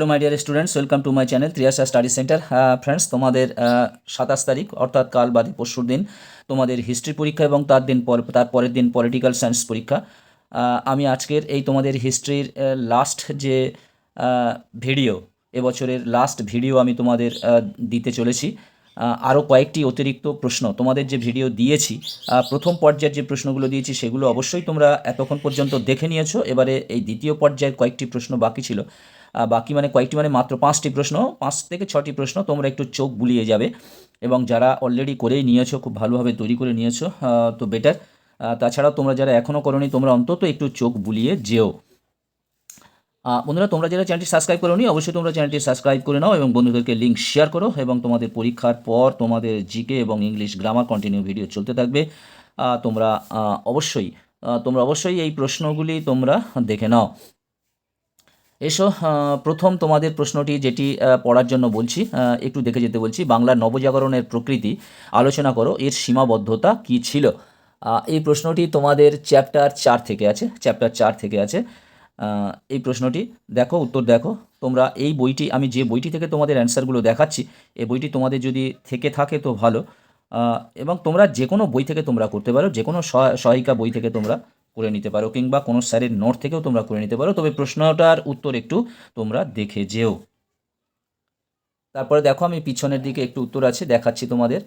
Hello my dear students welcome to my channel Triyasha study centre friends তোমাদের সাতাশ তারিখ, অর্থাৎ কাল বাদে পরশুর দিন, তোমাদের হিস্ট্রি পরীক্ষা এবং তার দিন পর, তার পরের দিন পলিটিক্যাল সায়েন্স পরীক্ষা। আমি আজকের এই তোমাদের হিস্ট্রির লাস্ট যে ভিডিও এবছরের লাস্ট ভিডিও আমি তোমাদের দিতে চলেছি। আরও কয়েকটি অতিরিক্ত প্রশ্ন তোমাদের যে ভিডিও দিয়েছি প্রথম পর্যায়ের যে প্রশ্নগুলো দিয়েছি, সেগুলো অবশ্যই তোমরা এতক্ষণ পর্যন্ত দেখে নিয়েছো। এবারে এই দ্বিতীয় পর্যায়ের কয়েকটি প্রশ্ন বাকি ছিল। বাকি মানে কয়েকটি মানে মাত্র পাঁচটি প্রশ্ন, পাঁচ থেকে ছটি প্রশ্ন তোমরা একটু চোখ বুলিয়ে যাবে। এবং যারা অলরেডি করেই নিয়েছো, খুব ভালোভাবে তৈরি করে নিয়েছো তো বেটার তাছাড়াও তোমরা যারা এখনও করোনি, তোমরা অন্তত একটু চোখ বুলিয়ে যেও। বন্ধুরা, তোমরা যারা চ্যানেলটি সাবস্ক্রাইব করোনি, অবশ্যই তোমরা চ্যানেলটি সাবস্ক্রাইব করে নাও এবং বন্ধুদেরকে লিঙ্ক শেয়ার করো এবং তোমাদের পরীক্ষার পর তোমাদের জিকে এবং ইংলিশ গ্রামার কন্টিনিউ ভিডিও চলতে থাকবে। তোমরা অবশ্যই তোমরা অবশ্যই এই প্রশ্নগুলি তোমরা দেখে নাও। এসো প্রথম তোমাদের প্রশ্নটি যেটি পড়ার জন্য বলছি একটু দেখে যেতে বলছি। বাংলার নবজাগরণের প্রকৃতি, আলোচনা করো, এর সীমাবদ্ধতা কি ছিল? এই প্রশ্নটি তোমাদের চ্যাপ্টার চার থেকে আছে, চ্যাপ্টার চার থেকে আছে। এই প্রশ্নটি, দেখো, উত্তর দেখো। তোমরা এই বইটি, আমি যে বইটি থেকে তোমাদের অ্যান্সারগুলো দেখাচ্ছি এই বইটি তোমাদের যদি থেকে থাকে তো ভালো। এবং তোমরা যে কোনো বই থেকে তোমরা করতে পারো যে কোনো সহায়- সহায়িকা বই থেকে তোমরা করে নিতে পারো কিংবা কোনো স্যারের নোট থেকেও তোমরা করে নিতে পারো। তবে প্রশ্নটার উত্তর একটু তোমরা দেখে যেও। তারপরে দেখো আমি পিছনের দিকে একটু উত্তর আছে, দেখাচ্ছি তোমাদের।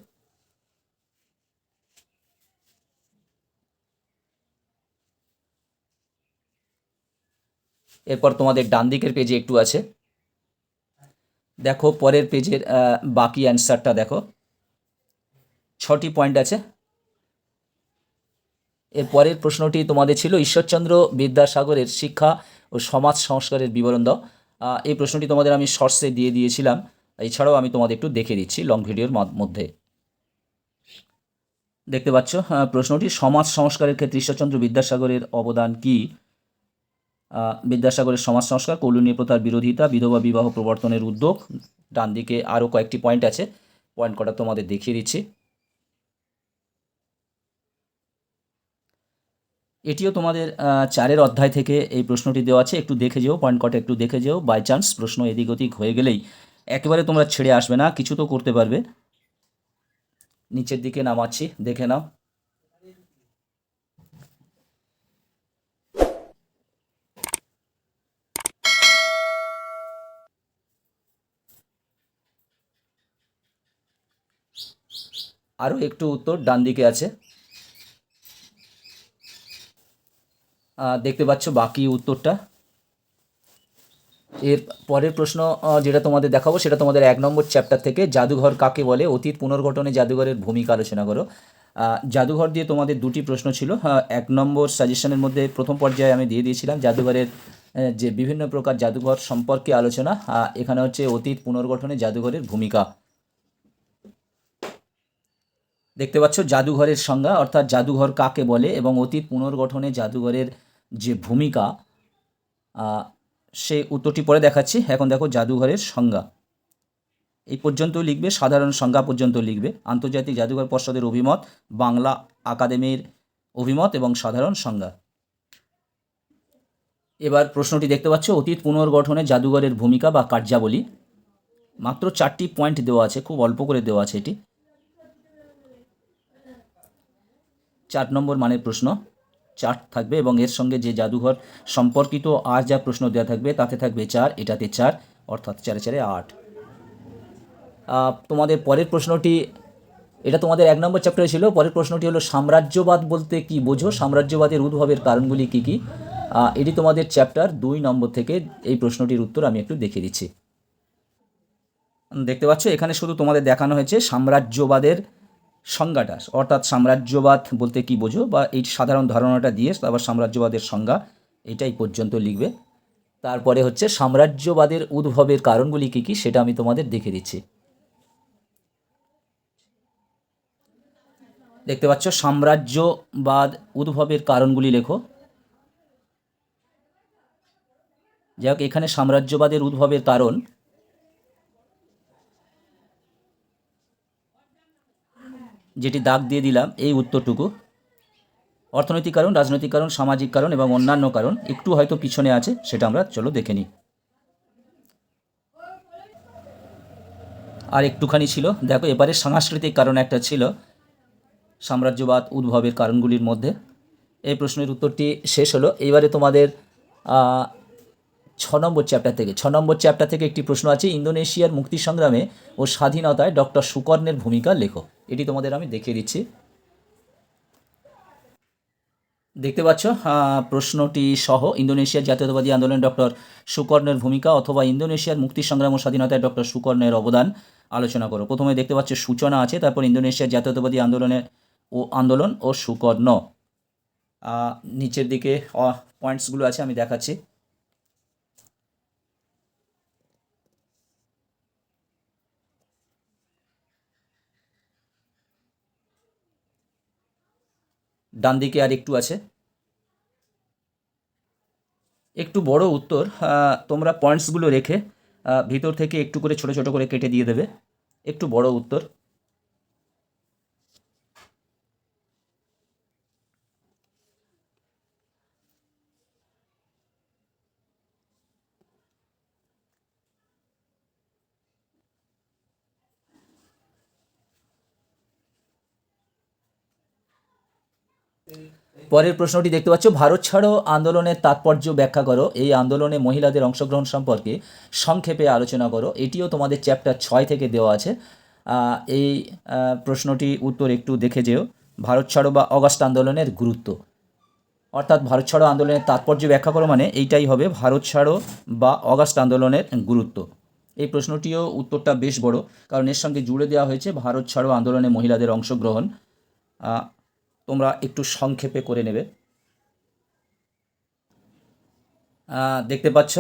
এরপর তোমাদের ডান দিকের পেজে একটু আছে। দেখো পরের পেজের বাকি অ্যান্সারটা দেখো। ছটি পয়েন্ট আছে। এর পরের প্রশ্নটি তোমাদের ছিল, ঈশ্বরচন্দ্র বিদ্যাসাগরের শিক্ষা ও সমাজ সংস্কারের বিবরণ দাও। এই প্রশ্নটি তোমাদের আমি শর্টসে দিয়ে দিয়েছিলাম। এছাড়াও আমি তোমাদের একটু দেখে দিচ্ছি লং ভিডিওর মধ্যে। দেখতে পাচ্ছ প্রশ্নটি, সমাজ সংস্কারের ক্ষেত্রে ঈশ্বরচন্দ্র বিদ্যাসাগরের অবদান কি? বিদ্যাসাগরের সমাজ সংস্কার কৌলুনী প্রথার বিরোধিতা, বিধবা বিবাহ প্রবর্তনের উদ্যোগ। ডান দিকে আরও কয়েকটি পয়েন্ট আছে পয়েন্ট কটা তোমাদের দেখিয়ে দিচ্ছি। এটিও তোমাদের চারের অধ্যায় থেকে এই প্রশ্নটি দেওয়া আছে। একটু দেখে যেও পয়েন্ট কটা একটু দেখে যেও। বাই চান্স প্রশ্ন এদিক ওদিক হয়ে গেলেই একেবারে তোমরা ছেড়ে আসবে না, কিছু তো করতে পারবে। নিচের দিকে নামাচ্ছি, দেখে নাও। আরও একটু উত্তর ডান দিকে আছে। দেখতে পাচ্ছ বাকি উত্তরটা। এর পরের প্রশ্ন যেটা তোমাদের দেখাবো, সেটা তোমাদের এক নম্বর চ্যাপ্টার থেকে জাদুঘর কাকে বলে? অতীত পুনর্গঠনে জাদুঘরের ভূমিকা আলোচনা করো। জাদুঘর দিয়ে তোমাদের দুটি প্রশ্ন ছিল। এক নম্বর সাজেশনের মধ্যে প্রথম পর্যায়ে আমি দিয়ে দিয়েছিলাম জাদুঘরের যে বিভিন্ন প্রকার জাদুঘর সম্পর্কে আলোচনা। এখানে হচ্ছে অতীত পুনর্গঠনে জাদুঘরের ভূমিকা। দেখতে পাচ্ছ জাদুঘরের সংজ্ঞা, অর্থাৎ জাদুঘর কাকে বলে এবং অতীত পুনর্গঠনে জাদুঘরের যে ভূমিকা সে উত্তরটি পরে দেখাচ্ছি। এখন দেখো জাদুঘরের সংজ্ঞা। এই পর্যন্ত লিখবে, সাধারণ সংজ্ঞা পর্যন্ত লিখবে। আন্তর্জাতিক জাদুঘর পর্ষদের অভিমত, বাংলা আকাদেমির অভিমত এবং সাধারণ সংজ্ঞা। এবার প্রশ্নটি দেখতে পাচ্ছ, অতীত পুনর্গঠনে জাদুঘরের ভূমিকা বা কার্যাবলী। মাত্র চারটি পয়েন্ট দেওয়া আছে, খুব অল্প করে দেওয়া আছে এটি। চার নম্বর মানের প্রশ্ন চার থাকবে এবং এর সঙ্গে যে জাদুঘর সম্পর্কিত আর যা প্রশ্ন দেওয়া থাকবে তাতে থাকবে চার, এটাতে চার, অর্থাৎ চারে চারে আট। তোমাদের পরের প্রশ্নটি, এটা তোমাদের এক নম্বর চ্যাপ্টারে ছিল, পরের প্রশ্নটি হলো সাম্রাজ্যবাদ বলতে কি বোঝো? সাম্রাজ্যবাদের উদ্ভবের কারণগুলি কি কি? এটি তোমাদের চ্যাপ্টার দুই নম্বর থেকে এই প্রশ্নটির উত্তর আমি একটু দেখিয়ে দিচ্ছি। দেখতে পাচ্ছ, এখানে শুধু তোমাদের দেখানো হয়েছে সাম্রাজ্যবাদের সংজ্ঞাটা অর্থাৎ সাম্রাজ্যবাদ বলতে কি বোঝো? বা এই সাধারণ ধারণাটা দিয়ে তারপর সাম্রাজ্যবাদের সংজ্ঞা, এটাই পর্যন্ত লিখবে। তারপরে হচ্ছে সাম্রাজ্যবাদের উদ্ভবের কারণগুলি কী কী, সেটা আমি তোমাদের দেখে দিচ্ছি। দেখতে পাচ্ছ, সাম্রাজ্যবাদ উদ্ভবের কারণগুলি লেখো। যাই হোক এখানে সাম্রাজ্যবাদের উদ্ভবের কারণ যেটি দাগ দিয়ে দিলাম, এই উত্তরটুকু। অর্থনৈতিক কারণ, রাজনৈতিক কারণ, সামাজিক কারণ এবং অন্যান্য কারণ একটু হয়তো পিছনে আছে, সেটা আমরা চলো দেখে নিই। আর একটুখানি ছিল। দেখো, এবারে সাংস্কৃতিক কারণ একটা ছিল, সাম্রাজ্যবাদ, উদ্ভবের কারণগুলির মধ্যে। এই প্রশ্নের উত্তরটি শেষ হলো। এইবারে তোমাদের ছ নম্বর চ্যাপ্টার থেকে। ছ নম্বর চ্যাপ্টার থেকে একটি প্রশ্ন আছে, ইন্দোনেশিয়ার মুক্তি সংগ্রামে ও স্বাধীনতায় ডক্টর সুকর্ণের ভূমিকা লেখো। এটি তোমাদের আমি দেখিয়ে দিচ্ছি। দেখতে পাচ্ছ? প্রশ্নটি সহ, ইন্দোনেশিয়ার জাতীয়তাবাদী আন্দোলনে ডক্টর সুকর্ণের ভূমিকা অথবা ইন্দোনেশিয়ার মুক্তি সংগ্রাম ও স্বাধীনতায় ডক্টর সুকর্ণের অবদান আলোচনা করো। প্রথমে দেখতে পাচ্ছ, সূচনা আছে, তারপর ইন্দোনেশিয়ার জাতীয়তাবাদী আন্দোলনের ও আন্দোলন ও সুকর্ণ। নিচের দিকে পয়েন্টসগুলো আছে, আমি দেখাচ্ছি। ডান দিকে আর একটু আছে। একটু বড় উত্তর তোমরা পয়েন্টসগুলো রেখে ভিতর থেকে একটু করে ছোট ছোট করে কেটে দিয়ে দেবে। একটু বড় উত্তর। পরের প্রশ্নটি দেখতে পাচ্ছ, ভারত ছাড়ো, আন্দোলনের তাৎপর্য ব্যাখ্যা করো। এই আন্দোলনে মহিলাদের অংশগ্রহণ সম্পর্কে সংক্ষেপে আলোচনা করো। এটিও তোমাদের চ্যাপ্টার ছয় থেকে দেওয়া আছে। এই প্রশ্নটি উত্তর একটু দেখে যেও। ভারত ছাড়ো বা অগাস্ট আন্দোলনের গুরুত্ব। অর্থাৎ, ভারত ছাড়ো, আন্দোলনের তাৎপর্য ব্যাখ্যা করো মানে এইটাই হবে, ভারত ছাড়ো বা অগাস্ট আন্দোলনের গুরুত্ব। এই প্রশ্নটিও উত্তরটা বেশ বড়, কারণ এর সঙ্গে জুড়ে দেওয়া হয়েছে, ভারত ছাড়ো, আন্দোলনে মহিলাদের অংশগ্রহণ। তোমরা একটু সংক্ষেপে করে নেবে। দেখতে পাচ্ছ?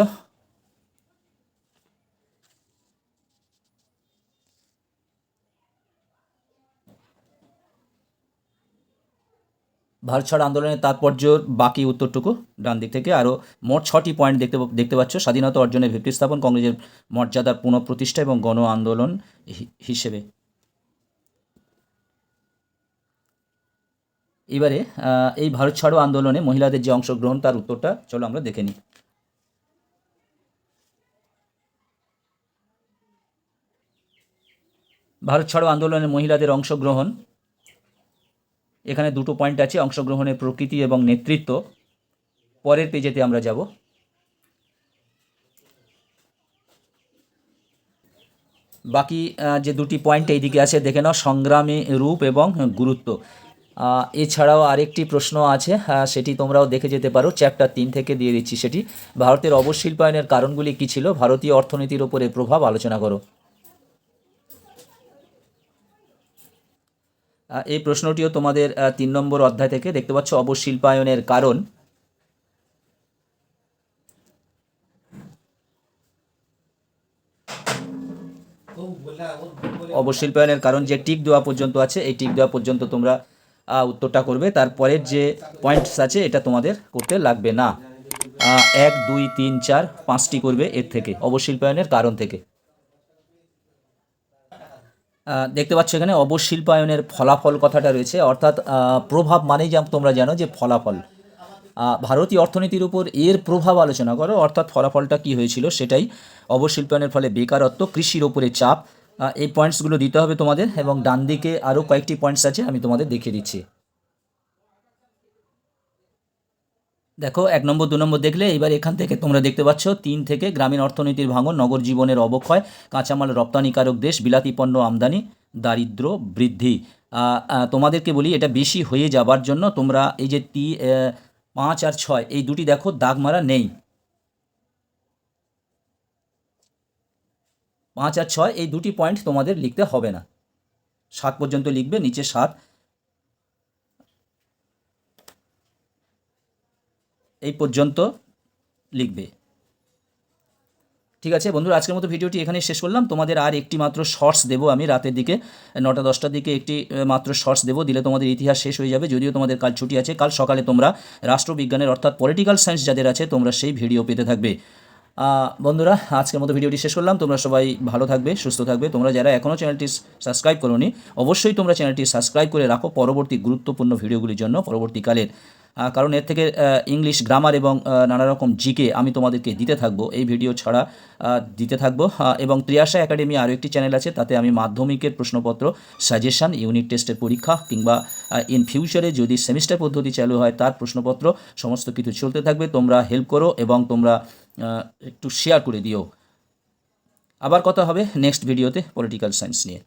ভারত ছাড় আন্দোলনের তাৎপর্য বাকি উত্তরটুকু ডান দিক থেকে। আরও মোট ছটি পয়েন্ট দেখতে দেখতে পাচ্ছ। স্বাধীনতা অর্জনের ভিত্তি স্থাপন কংগ্রেসের মর্যাদার পুনঃপ্রতিষ্ঠা এবং গণ আন্দোলন হিসেবে। এবারে এই ভারত ছাড়ো আন্দোলনে মহিলাদের যে অংশগ্রহণ, তার উত্তরটা চলো আমরা দেখে নিই। ভারত ছাড়ো আন্দোলনে মহিলাদের অংশগ্রহণ। এখানে দুটো পয়েন্ট আছে, অংশগ্রহণের প্রকৃতি এবং নেতৃত্ব। পরের পেজেতে আমরা যাব। বাকি যে দুটি পয়েন্ট এইদিকে আছে, দেখে নাও, সংগ্রামী রূপ এবং গুরুত্ব। এছাড়াও আরেকটি প্রশ্ন আছে আহ, সেটি তোমরাও দেখে যেতে পারো। চ্যাপ্টার তিন থেকে দিয়ে দিচ্ছি সেটি। ভারতের অবশিল্পায়নের কারণগুলি কী ছিল? ভারতীয় অর্থনীতির ওপরে প্রভাব আলোচনা করো। এই প্রশ্নটিও তোমাদের তিন নম্বর অধ্যায় থেকে দেখতে পাচ্ছ অবশিল্পায়নের কারণ। অবশিল্পায়নের কারণ যে টিক দেওয়া পর্যন্ত আছে এই টিক দেওয়া পর্যন্ত তোমরা উত্তরটা করবে। তারপরের যে পয়েন্টস আছে, এটা তোমাদের করতে লাগবে না। এক, দুই, তিন, চার, পাঁচটি করবে এর থেকে, অবশিল্পায়নের কারণ থেকে। দেখতে পাচ্ছ এখানে অবশিল্পায়নের ফলাফল কথাটা রয়েছে। অর্থাৎ প্রভাব মানেই যা তোমরা জানো যে ফলাফল। ভারতীয় অর্থনীতির উপর এর প্রভাব আলোচনা করো। অর্থাৎ ফলাফলটা কি হয়েছিল সেটাই অবশিল্পায়নের ফলে বেকারত্ব, কৃষির ওপরে চাপ এই পয়েন্টসগুলো দিতে হবে তোমাদের এবং ডান দিকে আরও কয়েকটি পয়েন্টস আছে, আমি তোমাদের দেখিয়ে দিচ্ছি। দেখো, এক নম্বর, দু নম্বর দেখলে, এবার এখান থেকে তোমরা দেখতে পাচ্ছ, তিন থেকে গ্রামীণ অর্থনীতির ভাঙন, নগর জীবনের অবক্ষয়, কাঁচামাল রপ্তানিকারক দেশ, বিলাতি পণ্য আমদানি দারিদ্র বৃদ্ধি। তোমাদেরকে বলি, এটা বেশি হয়ে যাবার জন্য তোমরা এই যে তি পাঁচ আর ছয়, এই দুটি দেখো দাগ মারা নেই। পাঁচ আর ছয়, এই দুটি পয়েন্ট তোমাদের লিখতে হবে না। সাত পর্যন্ত লিখবে, নিচে সাত। এই পর্যন্ত লিখবে। ঠিক আছে বন্ধুরা, আজকের মতো ভিডিওটি এখানে শেষ করলাম। তোমাদের আর একটি মাত্র শর্টস দেবো আমি রাতের দিকে। নটা, দশটার দিকে একটি মাত্র শর্টস দেবো। দিলে তোমাদের ইতিহাস শেষ হয়ে যাবে। যদিও তোমাদের কাল ছুটি আছে, কাল সকালে তোমরা রাষ্ট্রবিজ্ঞানের অর্থাৎ পলিটিক্যাল সায়েন্স যাদের আছে, তোমরা সেই ভিডিও পেতে থাকবে। বন্ধুরা, আজকের মতো ভিডিওটি শেষ করলাম। তোমরা সবাই ভালো থাকবে, সুস্থ থাকবে। তোমরা যারা এখনও চ্যানেলটি সাবস্ক্রাইব করোনি, অবশ্যই তোমরা চ্যানেলটি সাবস্ক্রাইব করে রাখো পরবর্তী গুরুত্বপূর্ণ ভিডিওগুলির জন্য পরবর্তীকালের। কারণ এর থেকে ইংলিশ গ্রামার এবং নানা রকম জিকে আমি তোমাদেরকে দিতে থাকব। এই ভিডিও ছাড়া দিতে থাকব। এবং ত্রিয়াশা একাডেমি আরও একটি চ্যানেল আছে, তাতে আমি মাধ্যমিকের প্রশ্নপত্র সাজেশন ইউনিট টেস্টের পরীক্ষা কিংবা ইন ফিউচারে যদি সেমিস্টার পদ্ধতি চালু হয়, তার প্রশ্নপত্র, সমস্ত কিছু চলতে থাকবে। তোমরা হেল্প করো এবং তোমরা একটু শেয়ার করে দিও। আবার কথা হবে নেক্সট ভিডিওতে পলিটিক্যাল সায়েন্স নিয়ে।